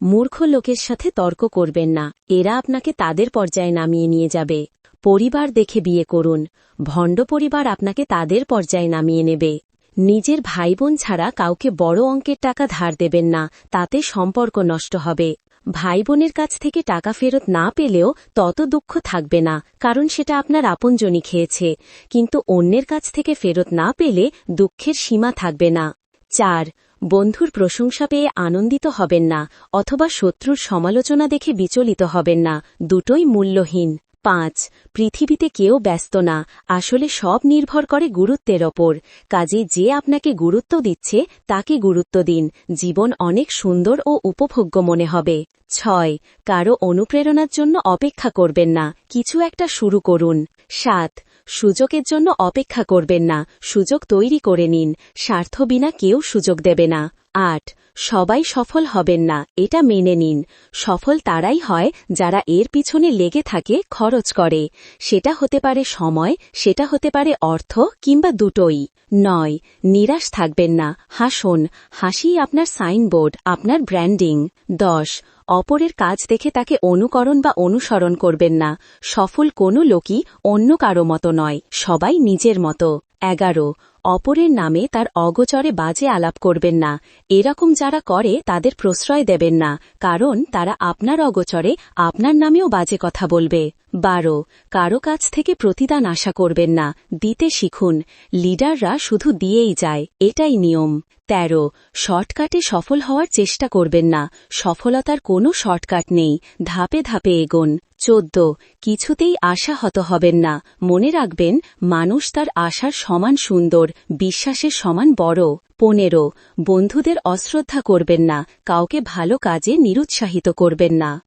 মূর্খ লোকের সাথে তর্ক করবেন না। এরা আপনাকে তাদের পর্যায়ে নামিয়ে নিয়ে যাবে। পরিবার দেখে বিয়ে করুন। ভণ্ড পরিবার আপনাকে তাদের পর্যায়ে নামিয়ে নেবে। নিজের ভাই বোন ছাড়া কাউকে বড় অঙ্কের টাকা ধার দেবেন না, তাতে সম্পর্ক নষ্ট হবে। ভাই বোনের কাছ থেকে টাকা ফেরত না পেলেও তত দুঃখ থাকবে না, কারণ সেটা আপনার আপনজনই খেয়েছে। কিন্তু অন্যের কাছ থেকে ফেরত না পেলে দুঃখের সীমা থাকবে না। চার বন্ধুর প্রশংসা পেয়ে আনন্দিত হবেন না, অথবা শত্রুর সমালোচনা দেখে বিচলিত হবেন না, দুটোই মূল্যহীন। পাঁচ, পৃথিবীতে কেউ ব্যস্ত না, আসলে সব নির্ভর করে গুরুত্বের ওপর। কাজে যে আপনাকে গুরুত্ব দিচ্ছে, তাকে গুরুত্ব দিন, জীবন অনেক সুন্দর ও উপভোগ্য মনে হবে। ছয়, কারও অনুপ্রেরণার জন্য অপেক্ষা করবেন না, কিছু একটা শুরু করুন। সাত, সুযোগের জন্য অপেক্ষা করবেন না, সুযোগ তৈরি করে নিন, স্বার্থ বিনা কেউ সুযোগ দেবে না। আট, সবাই সফল হবেন না, এটা মেনে নিন। সফল তারাই হয় যারা এর পিছনে লেগে থাকে, খরচ করে। সেটা হতে পারে সময়, সেটা হতে পারে অর্থ, কিংবা দুটোই। নয়, নিরাশ থাকবেন না, হাসুন। হাসি আপনার সাইনবোর্ড, আপনার ব্র্যান্ডিং। দশ, অপরের কাজ দেখে তাকে অনুকরণ বা অনুসরণ করবেন না। সফল কোনো লোকই অন্য কারও মতো নয়, সবাই নিজের মতো। এগারো অপরের নামে তার অগোচরে বাজে আলাপ করবেন না। এরকম যারা করে, তাদের প্রশ্রয় দেবেন না। কারণ তারা আপনার অগোচরে আপনার নামেও বাজে কথা বলবে। বারো। কারও কাছ থেকে প্রতিদান আশা করবেন না। দিতে শিখুন। লিডাররা শুধু দিয়েই যায়। এটাই নিয়ম। তেরো। শর্টকাটে সফল হওয়ার চেষ্টা করবেন না। সফলতার কোনো শর্টকাট নেই। ধাপে ধাপে এগোন। চোদ্দ। কিছুতেই আশাহত হবেন না। মনে রাখবেন, মানুষ তার আশার সমান সুন্দর। বিশ্বাসের সমান বড় পনেরো বন্ধুদের অশ্রদ্ধা করবেন না কাউকে ভালো কাজে নিরুৎসাহিত করবেন না।